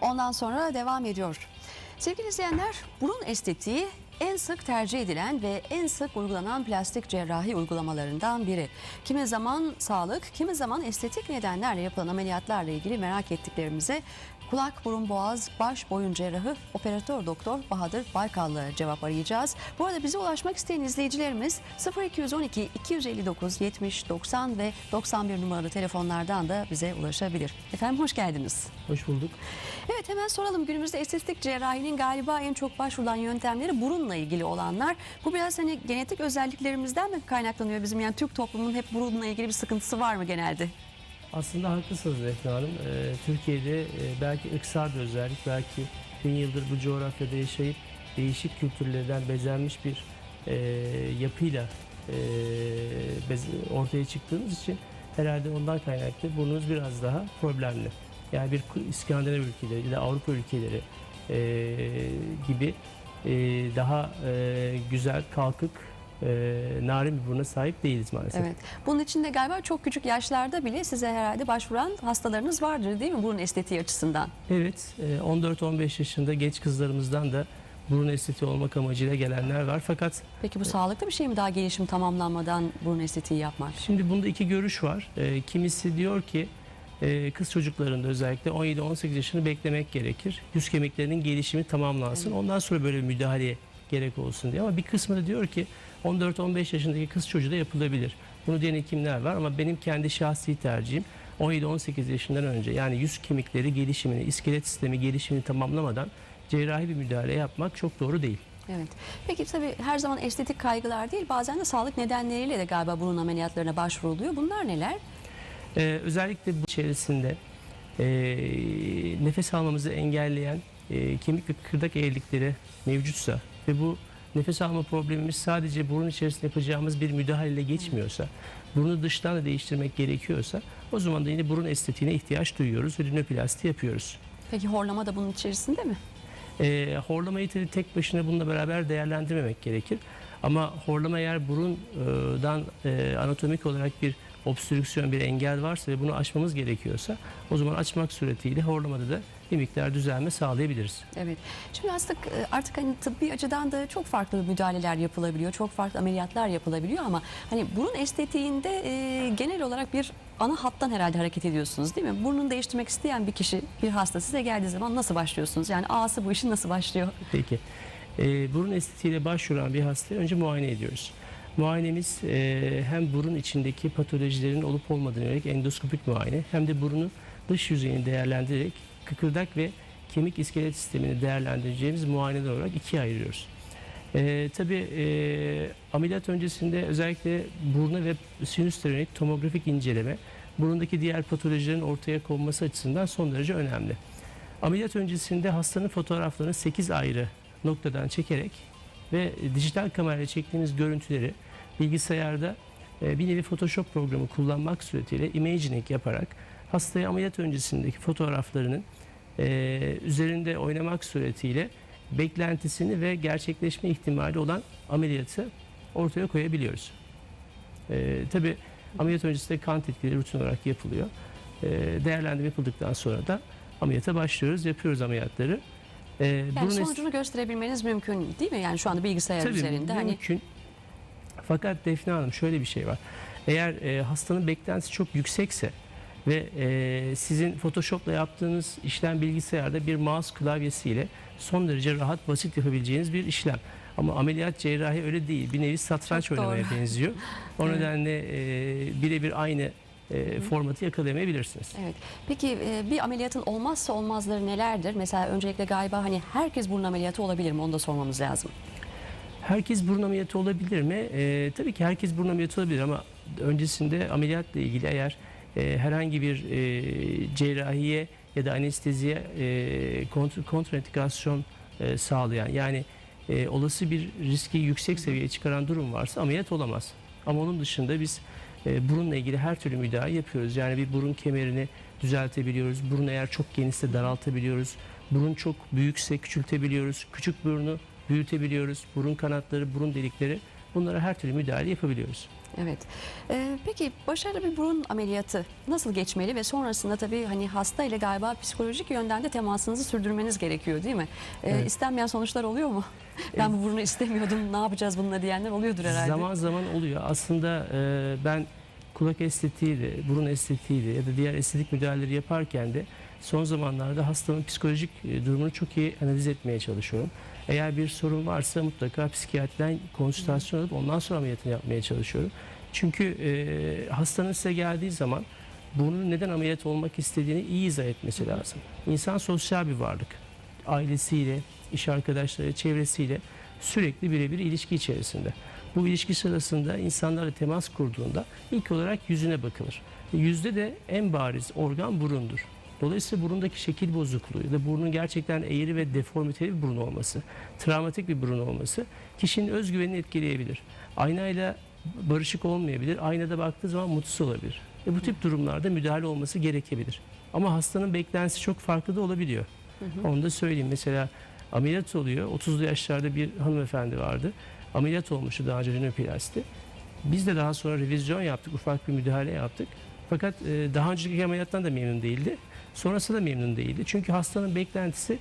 Ondan sonra devam ediyor. Sevgili izleyenler, burun estetiği en sık tercih edilen ve en sık uygulanan plastik cerrahi uygulamalarından biri. Kimi zaman sağlık, kimi zaman estetik nedenlerle yapılan ameliyatlarla ilgili merak ettiklerimize kulak, burun, boğaz, baş, boyun cerrahı operatör doktor Bahadır Baykal'la cevap arayacağız. Bu arada bize ulaşmak isteyen izleyicilerimiz 0212 259 70 90 ve 91 numaralı telefonlardan da bize ulaşabilir. Efendim hoş geldiniz. Hoş bulduk. Evet hemen soralım günümüzde estetik cerrahinin galiba en çok başvurulan yöntemleri burunla ilgili olanlar. Bu biraz hani genetik özelliklerimizden mi kaynaklanıyor bizim yani Türk toplumunun hep burunla ilgili bir sıkıntısı var mı genelde? Aslında haklısınız Defne Hanım. Ee, Türkiye'de e, belki ırksal bir özellik, belki bin yıldır bu coğrafyada yaşayıp değişik kültürlerden bezenmiş bir e, yapıyla e, bez- ortaya çıktığımız için herhalde ondan kaynaklı burnunuz biraz daha problemli. Yani bir İskandinav ülkeleri da Avrupa ülkeleri e, gibi e, daha e, güzel, kalkık, e, narin bir buruna sahip değiliz maalesef. Evet. Bunun için de galiba çok küçük yaşlarda bile size herhalde başvuran hastalarınız vardır değil mi burun estetiği açısından? Evet, e, 14-15 yaşında genç kızlarımızdan da burun estetiği olmak amacıyla gelenler var. Fakat Peki bu sağlıklı bir şey mi daha gelişim tamamlanmadan burun estetiği yapmak? şimdi bunda iki görüş var. E, Kimisi diyor ki e, kız çocuklarında özellikle 17-18 yaşını beklemek gerekir. Yüz kemiklerinin gelişimi tamamlansın. Ondan sonra böyle bir müdahaleye gerek olsun diye. Ama bir kısmı da diyor ki 14-15 yaşındaki kız çocuğu da yapılabilir. Bunu diyen hekimler var ama benim kendi şahsi tercihim 17-18 yaşından önce yani yüz kemikleri gelişimini, iskelet sistemi gelişimini tamamlamadan cerrahi bir müdahale yapmak çok doğru değil. Evet. Peki tabii her zaman estetik kaygılar değil bazen de sağlık nedenleriyle de galiba burun ameliyatlarına başvuruluyor. Bunlar neler? Ee, özellikle bu içerisinde e, nefes almamızı engelleyen e, kemik ve kıkırdak eğrilikleri mevcutsa ve bu nefes alma problemimiz sadece burun içerisinde yapacağımız bir müdahaleyle geçmiyorsa, burnu dıştan da değiştirmek gerekiyorsa o zaman da yine burun estetiğine ihtiyaç duyuyoruz ve rinoplasti yapıyoruz. Peki horlama da bunun içerisinde mi? E, horlamayı tabii tek başına bununla beraber değerlendirmemek gerekir. Ama horlama eğer burundan e, anatomik olarak bir obstrüksiyon, bir engel varsa ve bunu aşmamız gerekiyorsa o zaman açmak suretiyle horlamada da bir miktar düzelme sağlayabiliriz. Evet. Şimdi artık artık hani tıbbi açıdan da çok farklı müdahaleler yapılabiliyor. Çok farklı ameliyatlar yapılabiliyor ama hani burun estetiğinde e, genel olarak bir ana hattan herhalde hareket ediyorsunuz değil mi? Burnunu değiştirmek isteyen bir kişi, bir hasta size geldiği zaman nasıl başlıyorsunuz? Yani A'sı bu işin nasıl başlıyor? Peki. E, burun estetiğiyle başvuran bir hastayı önce muayene ediyoruz. Muayenemiz e, hem burun içindeki patolojilerin olup olmadığını yönelik endoskopik muayene hem de burunun dış yüzeyini değerlendirerek kıkırdak ve kemik iskelet sistemini değerlendireceğimiz muayeneler olarak ikiye ayırıyoruz. E, tabii e, ameliyat öncesinde özellikle buruna ve sinüslere yönelik tomografik inceleme burundaki diğer patolojilerin ortaya konması açısından son derece önemli. Ameliyat öncesinde hastanın fotoğraflarını 8 ayrı noktadan çekerek ve dijital kamerayla çektiğimiz görüntüleri bilgisayarda e, bir nevi Photoshop programı kullanmak suretiyle imaging yaparak hastaya ameliyat öncesindeki fotoğraflarının e, üzerinde oynamak suretiyle beklentisini ve gerçekleşme ihtimali olan ameliyatı ortaya koyabiliyoruz. E, Tabi ameliyat öncesinde kan tetkikleri rutin olarak yapılıyor. E, değerlendirme yapıldıktan sonra da ameliyata başlıyoruz, yapıyoruz ameliyatları. E, Yani sonucunu gösterebilmeniz mümkün değil mi? Yani şu anda bilgisayar Tabii üzerinde hani mümkün. Fakat Defne Hanım şöyle bir şey var. Eğer e, hastanın beklentisi çok yüksekse ve e, sizin Photoshop'la yaptığınız işlem bilgisayarda bir mouse klavyesiyle son derece rahat basit yapabileceğiniz bir işlem. Ama ameliyat cerrahi öyle değil. Bir nevi satranç Çok doğru. oynamaya benziyor. O Evet. nedenle e, birebir aynı e, formatı yakalayamayabilirsiniz. Evet. Peki e, bir ameliyatın olmazsa olmazları nelerdir? Mesela öncelikle galiba hani herkes burun ameliyatı olabilir mi? Onu da sormamız lazım. Herkes burun ameliyatı olabilir mi? Ee, tabii ki herkes burun ameliyatı olabilir ama öncesinde ameliyatla ilgili eğer e, herhangi bir e, cerrahiye ya da anesteziye e, kont kontraindikasyon e, sağlayan yani e, olası bir riski yüksek seviyeye çıkaran durum varsa ameliyat olamaz. Ama onun dışında biz e, burunla ilgili her türlü müdahale yapıyoruz. Yani bir burun kemerini düzeltebiliyoruz. Burun eğer çok genişse daraltabiliyoruz. Burun çok büyükse küçültebiliyoruz. Küçük burunu büyütebiliyoruz. Burun kanatları, burun delikleri bunlara her türlü müdahale yapabiliyoruz. Evet. Ee, peki başarılı bir burun ameliyatı nasıl geçmeli ve sonrasında tabii hani hasta ile galiba psikolojik yönden de temasınızı sürdürmeniz gerekiyor değil mi? Ee, Evet. İstenmeyen sonuçlar oluyor mu? Ben bu burnu istemiyordum ne yapacağız bununla diyenler oluyordur herhalde. Zaman zaman oluyor. Aslında e, ben kulak estetiği de, burun estetiği de ya da diğer estetik müdahaleleri yaparken de son zamanlarda hastanın psikolojik e, durumunu çok iyi analiz etmeye çalışıyorum. Eğer bir sorun varsa mutlaka psikiyatriden konsültasyon alıp ondan sonra ameliyatını yapmaya çalışıyorum. Çünkü e, hastanın size geldiği zaman burnun neden ameliyat olmak istediğini iyi izah etmesi lazım. İnsan sosyal bir varlık. Ailesiyle, iş arkadaşları, çevresiyle sürekli birebir ilişki içerisinde. Bu ilişki sırasında insanlarla temas kurduğunda ilk olarak yüzüne bakılır. Yüzde de en bariz organ burundur. Dolayısıyla burundaki şekil bozukluğu ya da burnun gerçekten eğri ve deformiteli bir burun olması, travmatik bir burun olması kişinin özgüvenini etkileyebilir. Aynayla barışık olmayabilir. Aynada baktığı zaman mutsuz olabilir. E bu tip durumlarda müdahale olması gerekebilir. Ama hastanın beklentisi çok farklı da olabiliyor. Onu da söyleyeyim. Mesela ameliyat oluyor. 30'lu yaşlarda bir hanımefendi vardı. Ameliyat olmuştu daha önce rinoplasti. Biz de daha sonra revizyon yaptık. Ufak bir müdahale yaptık. Fakat e, daha önceki ameliyattan da memnun değildi. Sonrası da memnun değildi. Çünkü hastanın beklentisi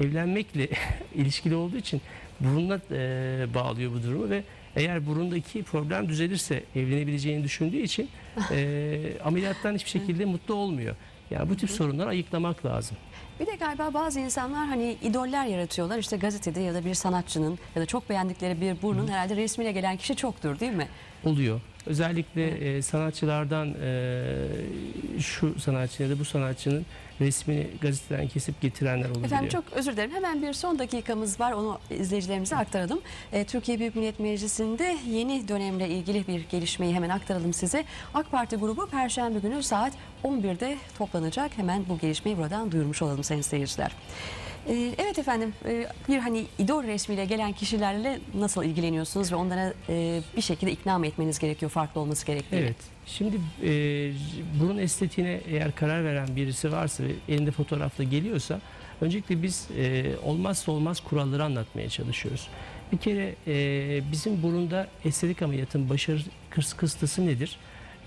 evlenmekle ilişkili olduğu için burunla e, bağlıyor bu durumu ve eğer burundaki problem düzelirse evlenebileceğini düşündüğü için e, ameliyattan hiçbir şekilde mutlu olmuyor. Yani bu tip sorunları ayıklamak lazım. Bir de galiba bazı insanlar hani idoller yaratıyorlar. İşte gazetede ya da bir sanatçının ya da çok beğendikleri bir burnun herhalde resmiyle gelen kişi çoktur değil mi? oluyor. Özellikle e, sanatçılardan e, şu sanatçı ya da bu sanatçının resmini gazeteden kesip getirenler olabiliyor. Efendim çok özür dilerim. Hemen bir son dakikamız var. Onu izleyicilerimize aktaralım. Ee, Türkiye Büyük Millet Meclisi'nde yeni dönemle ilgili bir gelişmeyi hemen aktaralım size. AK Parti grubu Perşembe günü saat 11'de toplanacak. Hemen bu gelişmeyi buradan duyurmuş olalım sayın seyirciler. Ee, Evet efendim e, bir hani idol resmiyle gelen kişilerle nasıl ilgileniyorsunuz ve onlara e, bir şekilde ikna mı etmeniz gerekiyor farklı olması gerektiğini? Evet. Şimdi e, burun estetiğine eğer karar veren birisi varsa ve elinde fotoğrafla geliyorsa öncelikle biz e, olmazsa olmaz kuralları anlatmaya çalışıyoruz. Bir kere e, bizim burunda estetik ameliyatın başarı kıs- kıstısı nedir?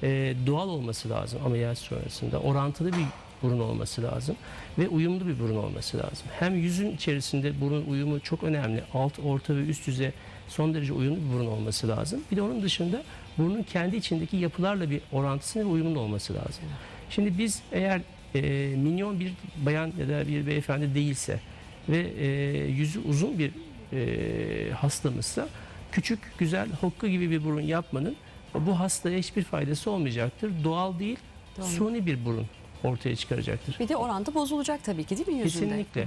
E, doğal olması lazım ameliyat sonrasında. Orantılı bir burun olması lazım ve uyumlu bir burun olması lazım. Hem yüzün içerisinde burun uyumu çok önemli. Alt, orta ve üst yüze son derece uyumlu bir burun olması lazım. Bir de onun dışında burnun kendi içindeki yapılarla bir orantısının uyumlu olması lazım. Şimdi biz eğer e, minyon bir bayan ya da bir beyefendi değilse ve e, yüzü uzun bir e, hastamızsa küçük, güzel, hokka gibi bir burun yapmanın bu hastaya hiçbir faydası olmayacaktır. Doğal değil, Doğru. suni bir burun ortaya çıkaracaktır. Bir de orantı bozulacak tabii ki değil mi yüzünde? Kesinlikle.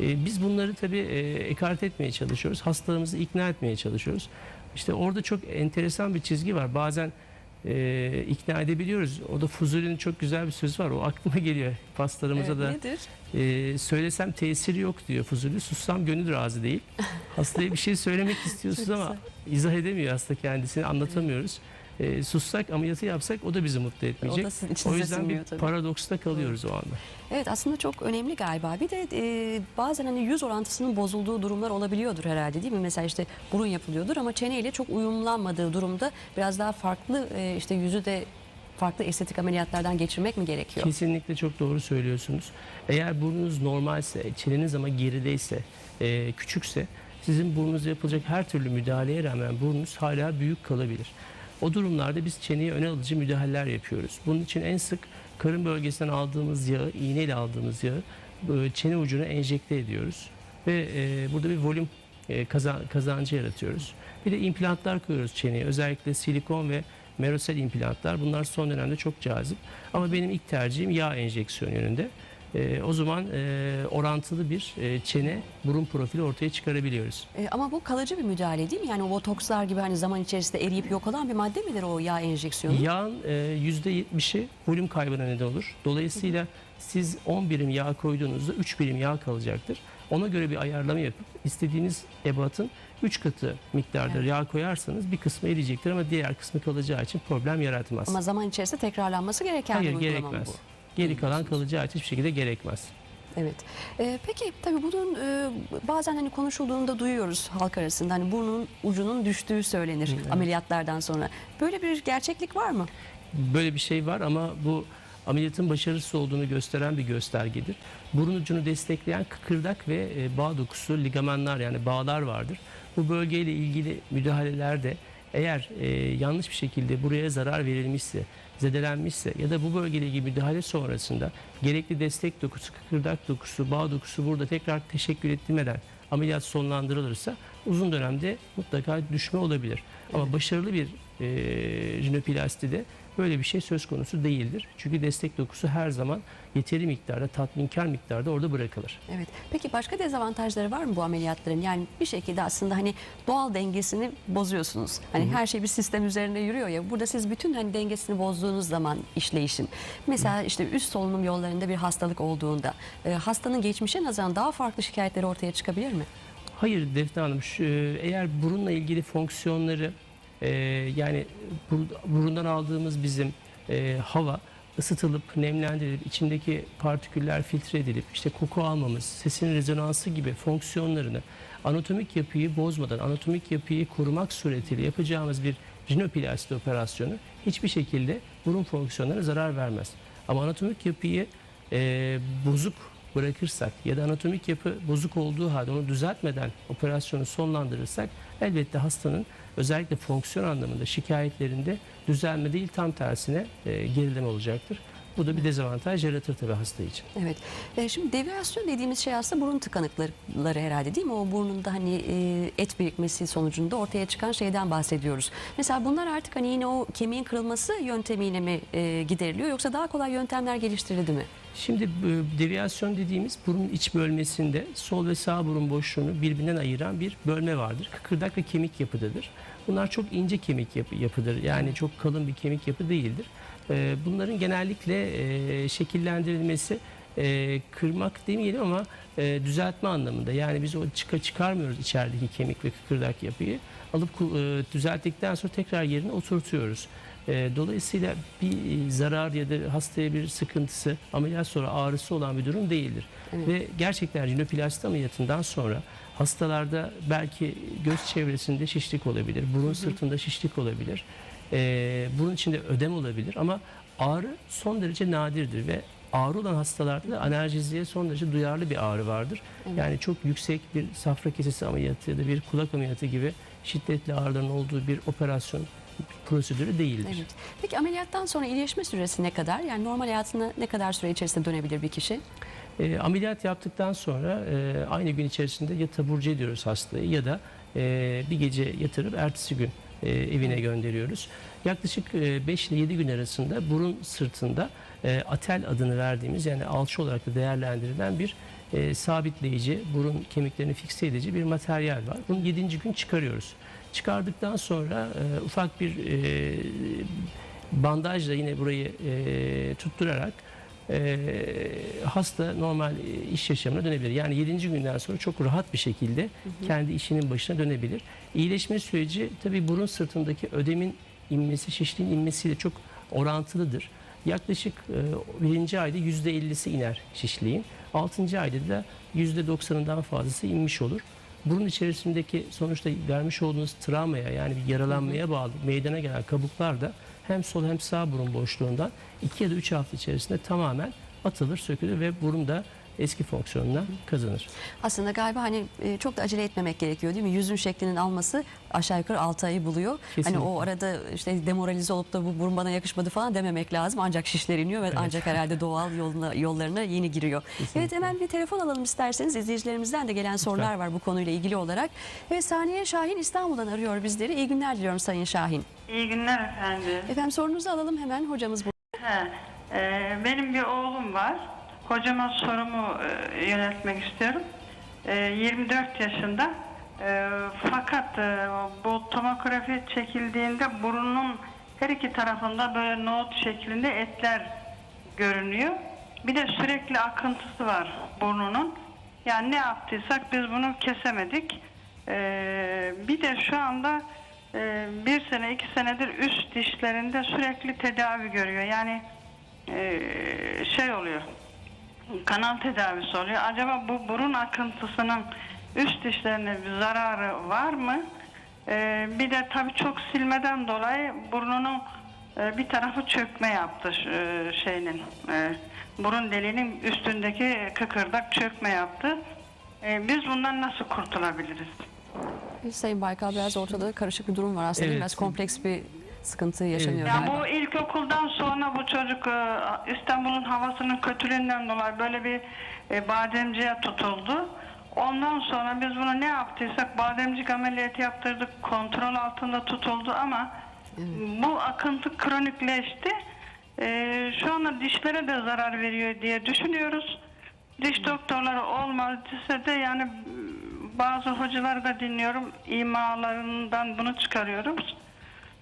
Ee, biz bunları tabii e, ekart etmeye çalışıyoruz. Hastalarımızı ikna etmeye çalışıyoruz. İşte orada çok enteresan bir çizgi var. Bazen e, ikna edebiliyoruz. O da Fuzuli'nin çok güzel bir sözü var. O aklıma geliyor. Paslarımıza Evet, da nedir? e, söylesem tesiri yok diyor Fuzuli. Sussam gönül razı değil. Hastaya bir şey söylemek istiyorsunuz ama izah edemiyor hasta kendisini. Anlatamıyoruz. E, sussak ameliyatı yapsak o da bizi mutlu O etmeyecek. da sizin O yüzden bir tabii. paradoksta kalıyoruz o anda. Evet aslında çok önemli galiba. Bir de e, bazen hani yüz orantısının bozulduğu durumlar olabiliyordur herhalde değil mi? Mesela işte burun yapılıyordur ama çeneyle çok uyumlanmadığı durumda biraz daha farklı e, işte yüzü de farklı estetik ameliyatlardan geçirmek mi gerekiyor? Kesinlikle çok doğru söylüyorsunuz. Eğer burnunuz normalse, çeneniz ama gerideyse, e, küçükse sizin burnunuza yapılacak her türlü müdahaleye rağmen burnunuz hala büyük kalabilir. O durumlarda biz çeneye öne alıcı müdahaleler yapıyoruz. Bunun için en sık karın bölgesinden aldığımız yağı, iğneyle aldığımız yağı e, çene ucuna enjekte ediyoruz. Ve e, burada bir volüm e, kaza- kazancı yaratıyoruz. Bir de implantlar koyuyoruz çeneye. Özellikle silikon ve merosel implantlar. Bunlar son dönemde çok cazip. Ama benim ilk tercihim yağ enjeksiyon yönünde. E, o zaman e, orantılı bir e, çene burun profili ortaya çıkarabiliyoruz. E, ama bu kalıcı bir müdahale değil mi? Yani o botokslar gibi hani zaman içerisinde eriyip yok olan bir madde midir o yağ enjeksiyonu? Yağın e, %70'i volüm kaybına neden olur. Dolayısıyla siz 10 birim yağ koyduğunuzda 3 birim yağ kalacaktır. Ona göre bir ayarlama yapıp istediğiniz ebatın 3 katı miktarda Evet. yağ koyarsanız bir kısmı eriyecektir ama diğer kısmı kalacağı için problem yaratmaz. Ama zaman içerisinde tekrarlanması gereken Hayır bir uygulama mı gerekmez. bu? Geri kalan kalacağı için hiçbir şekilde gerekmez. Evet. Ee, peki tabii bunun e, bazen hani konuşulduğunda duyuyoruz halk arasında hani burnun ucunun düştüğü söylenir ameliyatlardan sonra. Böyle bir gerçeklik var mı? Böyle bir şey var ama bu ameliyatın başarısız olduğunu gösteren bir göstergedir. Burun ucunu destekleyen kıkırdak ve e, bağ dokusu, ligamenler yani bağlar vardır. Bu bölgeyle ilgili müdahalelerde eğer e, yanlış bir şekilde buraya zarar verilmişse, zedelenmişse ya da bu bölgeyle ilgili müdahale sonrasında gerekli destek dokusu, kıkırdak dokusu, bağ dokusu burada tekrar teşekkür ettirmeden ameliyat sonlandırılırsa uzun dönemde mutlaka düşme olabilir. Ama başarılı bir e, rinoplastide böyle bir şey söz konusu değildir. Çünkü destek dokusu her zaman yeteri miktarda, tatminkar miktarda orada bırakılır. Evet. Peki başka dezavantajları var mı bu ameliyatların? Yani bir şekilde aslında hani doğal dengesini bozuyorsunuz. Hani her şey bir sistem üzerinde yürüyor ya. Burada siz bütün hani dengesini bozduğunuz zaman işleyişin. Mesela işte üst solunum yollarında bir hastalık olduğunda e, hastanın geçmişe nazaran daha farklı şikayetleri ortaya çıkabilir mi? Hayır Defne Hanım, şu, eğer burunla ilgili fonksiyonları e, yani bur- burundan aldığımız bizim e, hava ısıtılıp, nemlendirilip, içindeki partiküller filtre edilip, işte koku almamız, sesin rezonansı gibi fonksiyonlarını anatomik yapıyı bozmadan, anatomik yapıyı korumak suretiyle yapacağımız bir rinoplasti operasyonu hiçbir şekilde burun fonksiyonlarına zarar vermez. Ama anatomik yapıyı e, bozuk bırakırsak ya da anatomik yapı bozuk olduğu halde onu düzeltmeden operasyonu sonlandırırsak elbette hastanın özellikle fonksiyon anlamında şikayetlerinde düzelme değil tam tersine e, gerileme olacaktır. Bu da bir dezavantaj yaratır tabii hasta için. Evet. E, şimdi deviyasyon dediğimiz şey aslında burun tıkanıkları herhalde değil mi? O burnunda hani e, et birikmesi sonucunda ortaya çıkan şeyden bahsediyoruz. Mesela bunlar artık hani yine o kemiğin kırılması yöntemiyle mi e, gideriliyor yoksa daha kolay yöntemler geliştirildi mi? Şimdi e, deviyasyon dediğimiz burun iç bölmesinde sol ve sağ burun boşluğunu birbirinden ayıran bir bölme vardır. Kıkırdak ve kemik yapıdadır. Bunlar çok ince kemik yapı, yapıdır. Yani çok kalın bir kemik yapı değildir. E, Bunların genellikle e, şekillendirilmesi e, kırmak demeyelim ama düzeltme anlamında. Yani biz o çıka çıkarmıyoruz içerideki kemik ve kıkırdak yapıyı. Alıp düzelttikten sonra tekrar yerine oturtuyoruz. E, Dolayısıyla bir e, zarar ya da hastaya bir sıkıntısı, ameliyat sonra ağrısı olan bir durum değildir. Evet. Ve gerçekten rinoplasti ameliyatından sonra hastalarda belki göz çevresinde şişlik olabilir, burun sırtında şişlik olabilir, e, burun içinde ödem olabilir ama ağrı son derece nadirdir ve ağrı olan hastalarda da analjeziye son derece duyarlı bir ağrı vardır. Evet. Yani çok yüksek bir safra kesesi ameliyatı ya da bir kulak ameliyatı gibi şiddetli ağrıların olduğu bir operasyon prosedürü değildir. Evet. Peki ameliyattan sonra iyileşme süresi ne kadar? Yani normal hayatına ne kadar süre içerisinde dönebilir bir kişi? E, ameliyat yaptıktan sonra e, aynı gün içerisinde ya taburcu ediyoruz hastayı ya da e, bir gece yatırıp ertesi gün e, evine gönderiyoruz. Yaklaşık 5 ile 7 gün arasında burun sırtında e, atel adını verdiğimiz yani alçı olarak da değerlendirilen bir e, sabitleyici, burun kemiklerini fikse edici bir materyal var. Bunu 7. gün çıkarıyoruz. Çıkardıktan sonra e, ufak bir e, bandajla yine burayı e, tutturarak e, hasta normal e, iş yaşamına dönebilir. Yani 7. günden sonra çok rahat bir şekilde kendi işinin başına dönebilir. İyileşme süreci tabii burun sırtındaki ödemin inmesi, şişliğin inmesiyle çok orantılıdır. Yaklaşık e, birinci ayda %50'si iner şişliğin. 6. ayda da %90'ından fazlası inmiş olur. Burun içerisindeki sonuçta vermiş olduğunuz travmaya yani bir yaralanmaya bağlı meydana gelen kabuklar da hem sol hem sağ burun boşluğundan 2 ya da 3 hafta içerisinde tamamen atılır, sökülür ve burun da eski fonksiyonuna kazanır. Aslında galiba hani e, çok da acele etmemek gerekiyor değil mi? Yüzün şeklinin alması aşağı yukarı 6 ayı buluyor. Kesinlikle. Hani o arada işte demoralize olup da bu burun bana yakışmadı falan dememek lazım. Ancak şişler iniyor ve ancak herhalde doğal yoluna, yollarına yeni giriyor. Evet hemen bir telefon alalım isterseniz. İzleyicilerimizden de gelen sorular var bu konuyla ilgili olarak. Evet Saniye Şahin İstanbul'dan arıyor bizleri. İyi günler diliyorum Sayın Şahin. İyi günler efendim. Efendim sorunuzu alalım hemen hocamız bu. He, e, benim bir oğlum var. Hocama sorumu e, yöneltmek istiyorum. E, 24 yaşında. E, fakat e, bu tomografi çekildiğinde burnunun her iki tarafında böyle nohut şeklinde etler görünüyor. Bir de sürekli akıntısı var burnunun. Yani ne yaptıysak biz bunu kesemedik. E, bir de şu anda e, bir sene iki senedir üst dişlerinde sürekli tedavi görüyor. Yani e, şey oluyor. Kanal tedavisi oluyor. Acaba bu burun akıntısının üst dişlerine bir zararı var mı? Ee, bir de tabii çok silmeden dolayı burnunun e, bir tarafı çökme yaptı e, şeyinin. e, burun deliğinin üstündeki kıkırdak çökme yaptı. E, biz bundan nasıl kurtulabiliriz? Sayın Baykal biraz ortada karışık bir durum var aslında. Evet. Biraz kompleks bir sıkıntı yaşanıyor. Ya galiba. bu ilkokuldan sonra bu çocuk e, İstanbul'un havasının kötülüğünden dolayı böyle bir e, bademciye tutuldu. Ondan sonra biz bunu ne yaptıysak bademcik ameliyatı yaptırdık. Kontrol altında tutuldu ama bu akıntı kronikleşti. E, şu anda dişlere de zarar veriyor diye düşünüyoruz. Diş doktorları olmadıysa de yani m, bazı hocaları da dinliyorum. İmalarından bunu çıkarıyoruz.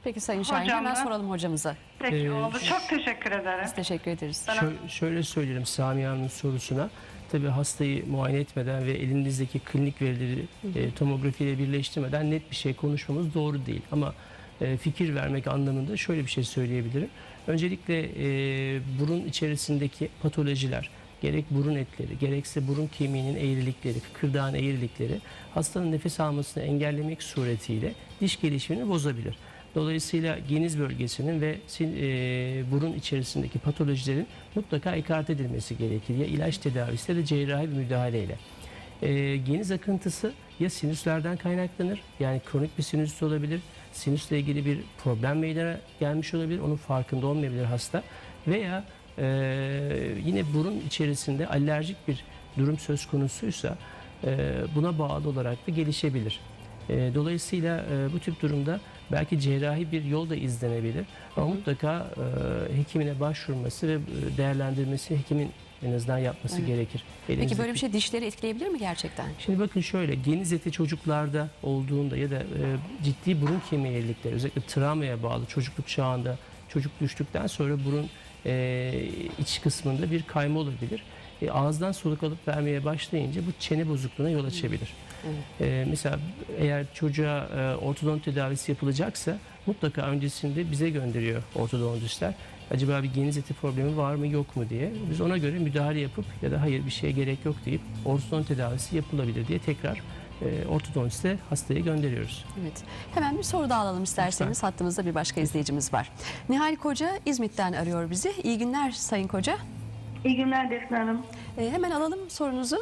Peki Sayın Şahin Hocam hemen soralım hocamıza. Peki Ee, oldu. Çok teşekkür ederim. Biz teşekkür ederiz. Şö- şöyle söyleyelim Samiye Hanım'ın sorusuna. Tabii hastayı muayene etmeden ve elinizdeki klinik verileri e, tomografiyle birleştirmeden net bir şey konuşmamız doğru değil. Ama e, fikir vermek anlamında şöyle bir şey söyleyebilirim. Öncelikle e, burun içerisindeki patolojiler, gerek burun etleri, gerekse burun kemiğinin eğrilikleri, kıkırdağın eğrilikleri hastanın nefes almasını engellemek suretiyle diş gelişimini bozabilir. Dolayısıyla geniz bölgesinin ve e, burun içerisindeki patolojilerin mutlaka ekart edilmesi gerekir. Ya ilaç tedavisi ya da cerrahi bir müdahaleyle. E, geniz akıntısı ya sinüslerden kaynaklanır. Yani kronik bir sinüs olabilir. Sinüsle ilgili bir problem meydana gelmiş olabilir. Onun farkında olmayabilir hasta. Veya e, yine burun içerisinde alerjik bir durum söz konusuysa e, buna bağlı olarak da gelişebilir. E, Dolayısıyla e, bu tip durumda belki cerrahi bir yol da izlenebilir. Ama mutlaka e, hekimine başvurması ve e, değerlendirmesi hekimin en azından yapması Evet. gerekir. Peki Elinizdeki- böyle bir şey dişleri etkileyebilir mi gerçekten? Şimdi bakın şöyle geniz eti çocuklarda olduğunda ya da e, ciddi burun kemiği eğrilikleri özellikle travmaya bağlı çocukluk çağında çocuk düştükten sonra burun e, iç kısmında bir kayma olabilir. E, ağızdan soluk alıp vermeye başlayınca bu çene bozukluğuna yol açabilir. Evet. E, mesela eğer çocuğa e, ortodont tedavisi yapılacaksa mutlaka öncesinde bize gönderiyor ortodontistler. Acaba bir geniz eti problemi var mı yok mu diye. Biz ona göre müdahale yapıp ya da hayır bir şeye gerek yok deyip ortodont tedavisi yapılabilir diye tekrar e, ortodontiste hastaya gönderiyoruz. Evet. Hemen bir soru daha alalım isterseniz. Hattımızda bir başka izleyicimiz var. Nihal Koca İzmit'ten arıyor bizi. İyi günler Sayın Koca. İyi günler Defne Hanım. Ee, hemen alalım sorunuzu.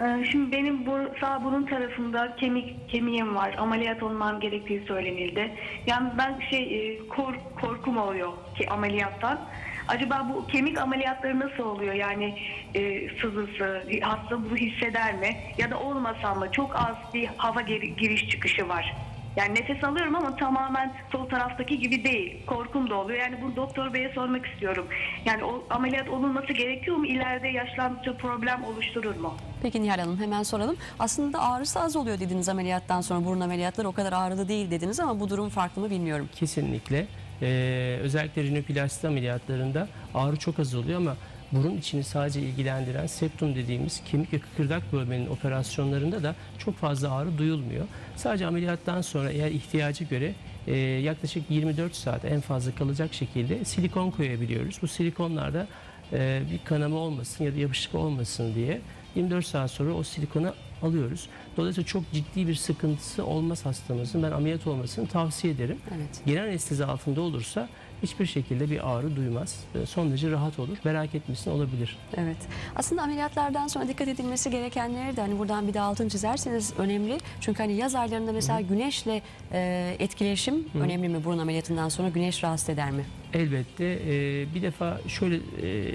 Ee, Şimdi benim bu sağ burun tarafında kemik kemiğim var. Ameliyat olmam gerektiği söylenildi. Yani ben şey e, kork, korkum oluyor ki ameliyattan. Acaba bu kemik ameliyatları nasıl oluyor? Yani e, sızısı, hasta bunu hisseder mi? Ya da olmasa mı çok az bir hava giriş çıkışı var. Yani nefes alıyorum ama tamamen sol taraftaki gibi değil. Korkum da oluyor. Yani bunu doktor beye sormak istiyorum. Yani o ameliyat olunması gerekiyor mu? İleride yaşlandıkça problem oluşturur mu? Peki Nihal Hanım hemen soralım. Aslında ağrısı az oluyor dediniz ameliyattan sonra. Burun ameliyatları o kadar ağrılı değil dediniz ama bu durum farklı mı bilmiyorum. Kesinlikle e, özellikle rinoplasti ameliyatlarında ağrı çok az oluyor ama burun içini sadece ilgilendiren septum dediğimiz kemik ve kıkırdak bölmenin operasyonlarında da çok fazla ağrı duyulmuyor. Sadece ameliyattan sonra eğer ihtiyacı göre e, yaklaşık 24 saat en fazla kalacak şekilde silikon koyabiliyoruz. Bu silikonlarda e, bir kanama olmasın ya da yapışık olmasın diye 24 saat sonra o silikonu alıyoruz. Dolayısıyla çok ciddi bir sıkıntısı olmaz hastamızın. Ben ameliyat olmasını tavsiye ederim. Evet. Genel anestezi altında olursa hiçbir şekilde bir ağrı duymaz. E, Son derece rahat olur. Merak etmesin olabilir. Evet. Aslında ameliyatlardan sonra dikkat edilmesi gerekenleri de hani buradan bir de altını çizerseniz önemli. Çünkü hani yaz aylarında mesela güneşle e, etkileşim önemli mi burun ameliyatından sonra güneş rahatsız eder mi? Elbette e, bir defa şöyle e,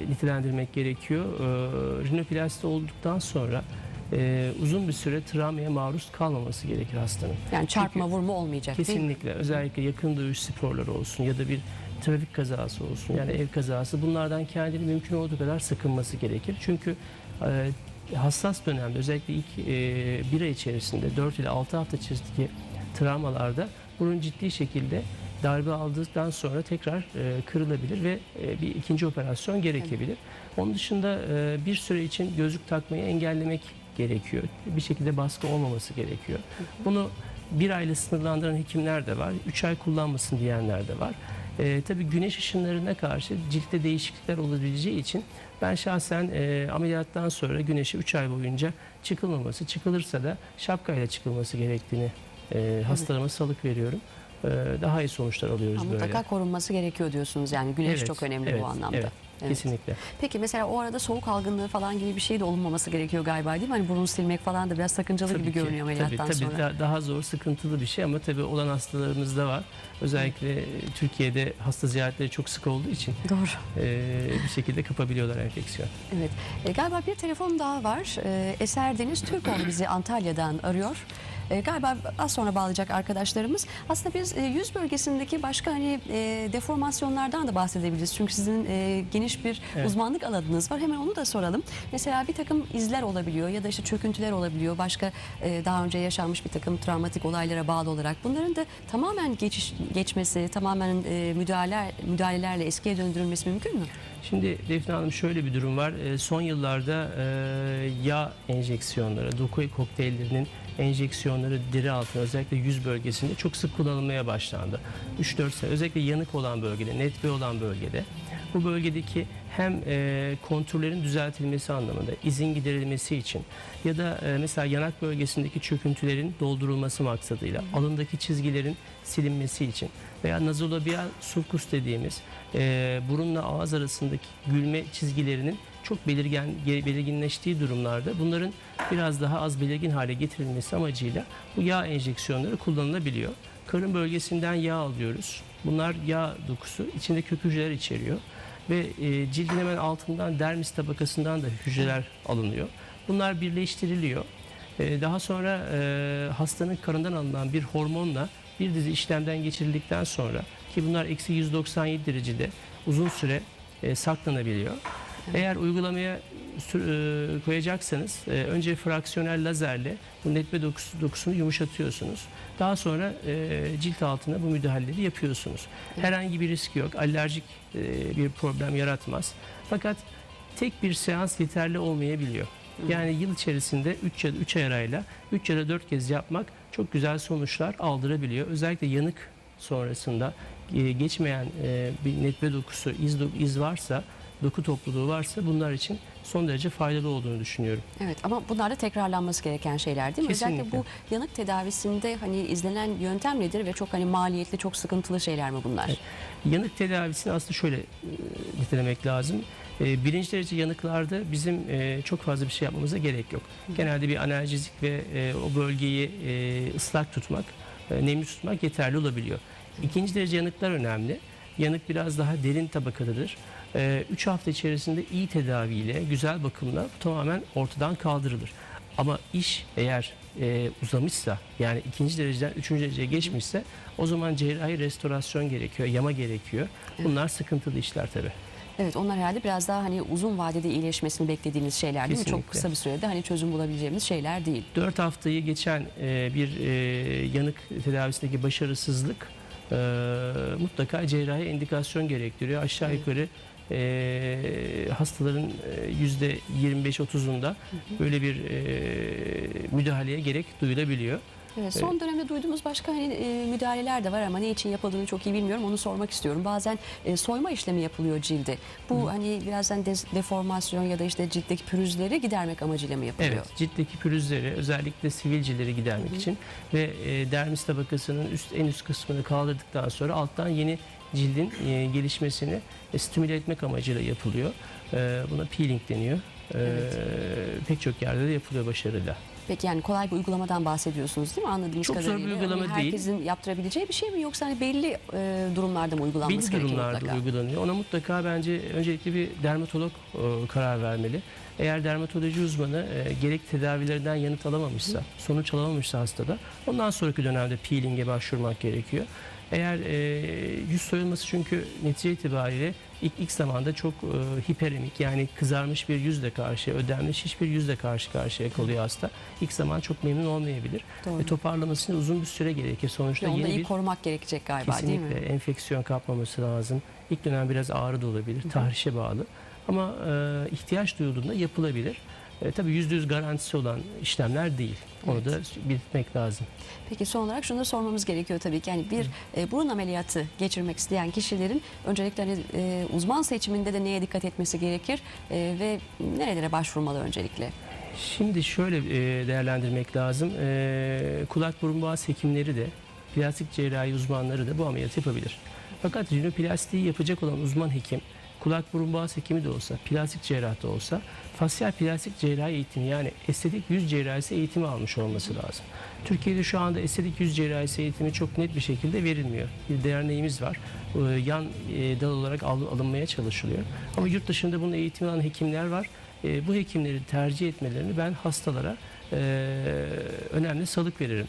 nitelendirmek gerekiyor. E, rinoplasti olduktan sonra e, uzun bir süre travmaya maruz kalmaması gerekir hastanın. Yani çarpma vurma olmayacak? Kesinlikle. Özellikle yakın dövüş sporları olsun ya da bir trafik kazası olsun yani ev kazası bunlardan kendini mümkün olduğu kadar sıkınması gerekir. Çünkü e, hassas dönemde özellikle ilk e, bir ay içerisinde 4 ile 6 hafta içerisindeki travmalarda burun ciddi şekilde darbe aldıktan sonra tekrar e, kırılabilir ve e, bir ikinci operasyon gerekebilir. Onun dışında e, bir süre için gözlük takmayı engellemek gerekiyor. Bir şekilde baskı olmaması gerekiyor. Bunu bir ayla sınırlandıran hekimler de var. Üç ay kullanmasın diyenler de var. E, tabii güneş ışınlarına karşı ciltte değişiklikler olabileceği için ben şahsen e, ameliyattan sonra güneşe 3 ay boyunca çıkılmaması, çıkılırsa da şapkayla çıkılması gerektiğini e, hastalarıma salık veriyorum. E, daha iyi sonuçlar alıyoruz Ama böyle. mutlaka korunması gerekiyor diyorsunuz yani güneş Evet, çok önemli evet, bu anlamda. evet. Evet. Kesinlikle. Peki mesela o arada soğuk algınlığı falan gibi bir şey de olunmaması gerekiyor galiba değil mi? Hani burun silmek falan da biraz sakıncalı gibi ki. görünüyor ameliyattan tabii, tabii sonra. da- daha zor, sıkıntılı bir şey ama tabii olan hastalarımız da var. Özellikle e, Türkiye'de hasta ziyaretleri çok sık olduğu için Doğru. e, bir şekilde kapabiliyorlar enfeksiyon. Evet. E, galiba bir telefon daha var. E, Eser Deniz Türkoğlu bizi Antalya'dan arıyor. E, galiba az sonra bağlayacak arkadaşlarımız. Aslında biz e, yüz bölgesindeki başka hani e, deformasyonlardan da bahsedebiliriz. Çünkü sizin e, geniş bir Evet. uzmanlık alanınız var. Hemen onu da soralım. Mesela bir takım izler olabiliyor ya da işte çöküntüler olabiliyor. Başka e, daha önce yaşanmış bir takım travmatik olaylara bağlı olarak. Bunların da tamamen geçiş, geçmesi, tamamen e, müdahaleler, müdahalelerle eskiye döndürülmesi mümkün mü? Şimdi Defne Hanım şöyle bir durum var. E, son yıllarda e, yağ enjeksiyonları, doku kokteyllerinin enjeksiyonları deri altına özellikle yüz bölgesinde çok sık kullanılmaya başlandı. 3-4 sene özellikle yanık olan bölgede, netbe olan bölgede bu bölgedeki hem e, konturların düzeltilmesi anlamında izin giderilmesi için ya da e, mesela yanak bölgesindeki çöküntülerin doldurulması maksadıyla alındaki çizgilerin silinmesi için veya nazolabial sulcus dediğimiz e, burunla ağız arasındaki gülme çizgilerinin çok belirgen belirginleştiği durumlarda bunların biraz daha az belirgin hale getirilmesi amacıyla bu yağ enjeksiyonları kullanılabiliyor. Karın bölgesinden yağ alıyoruz. Bunlar yağ dokusu içinde kök hücreler içeriyor ve e, cildin hemen altından dermis tabakasından da hücreler alınıyor. Bunlar birleştiriliyor. E, daha sonra e, hastanın karından alınan bir hormonla bir dizi işlemden geçirildikten sonra ki bunlar eksi 197 derecede uzun süre e, saklanabiliyor. Eğer uygulamaya e, koyacaksanız e, önce fraksiyonel lazerle bu netme dokusu, dokusunu yumuşatıyorsunuz. Daha sonra e, cilt altına bu müdahaleleri yapıyorsunuz. Herhangi bir risk yok. Alerjik bir problem yaratmaz. Fakat tek bir seans yeterli olmayabiliyor. Yani yıl içerisinde 3 ya da 3 ay arayla 3 ya da 4 kez yapmak çok güzel sonuçlar aldırabiliyor. Özellikle yanık sonrasında geçmeyen bir netbe dokusu, iz, iz varsa, doku topluluğu varsa bunlar için son derece faydalı olduğunu düşünüyorum. Evet ama bunlar da tekrarlanması gereken şeyler değil mi? Özellikle Kesinlikle. bu yanık tedavisinde hani izlenen yöntem nedir ve çok hani maliyetli, çok sıkıntılı şeyler mi bunlar? Evet. Yanık tedavisini aslında şöyle e, nitelemek lazım. E, birinci derece yanıklarda bizim e, çok fazla bir şey yapmamıza gerek yok. Genelde bir analjezik ve e, o bölgeyi e, ıslak tutmak, e, nemli tutmak yeterli olabiliyor. İkinci derece yanıklar önemli. Yanık biraz daha derin tabakalıdır. 3 hafta içerisinde iyi tedaviyle, güzel bakımla tamamen ortadan kaldırılır. Ama iş eğer e, uzamışsa yani ikinci dereceden üçüncü dereceye geçmişse o zaman cerrahi restorasyon gerekiyor, yama gerekiyor. Bunlar sıkıntılı işler tabii. Evet onlar herhalde biraz daha hani uzun vadede iyileşmesini beklediğimiz şeyler değil mi? Çok Kesinlikle. kısa bir sürede hani çözüm bulabileceğimiz şeyler değil. 4 haftayı geçen e, bir e, yanık tedavisindeki başarısızlık e, mutlaka cerrahi indikasyon gerektiriyor. Aşağı yukarı e, hastaların yüzde 25-30'unda böyle bir e, müdahaleye gerek duyulabiliyor. Evet, son dönemde duyduğumuz başka hani e, müdahaleler de var ama ne için yapıldığını çok iyi bilmiyorum. Onu sormak istiyorum. Bazen e, soyma işlemi yapılıyor cilde. Bu hani birazdan dez- deformasyon ya da işte ciltteki pürüzleri gidermek amacıyla mı yapılıyor? Evet, ciltteki pürüzleri özellikle sivilceleri gidermek için ve e, dermis tabakasının üst en üst kısmını kaldırdıktan sonra alttan yeni cildin e, gelişmesini e, stimüle etmek amacıyla yapılıyor. E, buna peeling deniyor. E, Pek çok yerde de yapılıyor başarıyla. Peki yani kolay bir uygulamadan bahsediyorsunuz değil mi anladığımız Çok zor bir kadarıyla? uygulama Hani değil. Herkesin yaptırabileceği bir şey mi yoksa hani belli e, durumlarda mı uygulanması Belli gerekiyor durumlarda mutlaka? uygulanıyor. Ona mutlaka bence öncelikle bir dermatolog e, karar vermeli. Eğer dermatoloji uzmanı e, gerek tedavilerinden yanıt alamamışsa, sonuç alamamışsa hastada ondan sonraki dönemde peeling'e başvurmak gerekiyor. Eğer e, yüz soyulması çünkü netice itibariyle ilk, ilk zamanda çok e, hiperemik yani kızarmış bir yüzle karşı, ödenmiş hiçbir yüzle karşı karşıya kalıyor hasta. İlk zaman çok memnun olmayabilir. Doğru. Ve toparlaması için uzun bir süre gerekir. Sonuçta Ve yeni iyi bir korumak gerekecek galiba değil Kesinlikle mi? enfeksiyon kapmaması lazım. İlk dönem biraz ağrı da olabilir, tahrişe bağlı. Ama e, ihtiyaç duyulduğunda yapılabilir. E, tabii %100 garantisi olan işlemler değil. Onu da belirtmek lazım. Peki son olarak şunu da sormamız gerekiyor tabii ki. Yani bir e, burun ameliyatı geçirmek isteyen kişilerin öncelikle hani, e, uzman seçiminde de neye dikkat etmesi gerekir e, ve nerelere başvurmalı öncelikle? Şimdi şöyle e, değerlendirmek lazım. E, kulak burun boğaz hekimleri de plastik cerrahi uzmanları da bu ameliyatı yapabilir. Fakat rinoplastiği yapacak olan uzman hekim kulak burun boğaz hekimi de olsa, plastik cerrah da olsa fasyal plastik cerrahi eğitimi yani estetik yüz cerrahisi eğitimi almış olması lazım. Türkiye'de şu anda estetik yüz cerrahisi eğitimi çok net bir şekilde verilmiyor. Bir derneğimiz var. E, yan e, dal olarak al- alınmaya çalışılıyor. Ama yurt dışında bunun eğitimi alan hekimler var. E, bu hekimleri tercih etmelerini ben hastalara önemli salık veririm.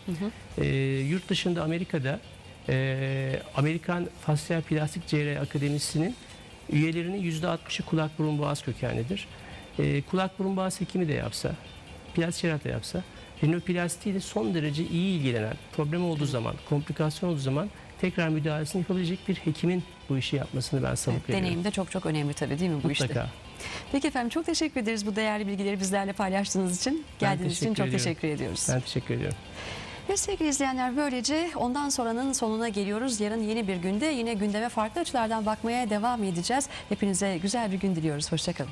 E, yurt dışında Amerika'da Amerikan Fasyal Plastik Cerrahi Akademisi'nin üyelerinin %60'ı kulak burun boğaz kökenlidir. E, kulak burun boğaz hekimi de yapsa, plastik cerrah da yapsa, rinoplastiği de son derece iyi ilgilenen, problem olduğu zaman, komplikasyon olduğu zaman tekrar müdahalesini yapabilecek bir hekimin bu işi yapmasını ben salık veriyorum. Deneyim de çok çok önemli tabii değil mi bu işte? Mutlaka. Peki efendim çok teşekkür ederiz bu değerli bilgileri bizlerle paylaştığınız için. Geldiğiniz için çok ediyorum. teşekkür ediyoruz. Ben teşekkür ediyorum. Ve sevgili izleyenler böylece ondan sonranın sonuna geliyoruz. Yarın yeni bir günde yine gündeme farklı açılardan bakmaya devam edeceğiz. Hepinize güzel bir gün diliyoruz. Hoşçakalın.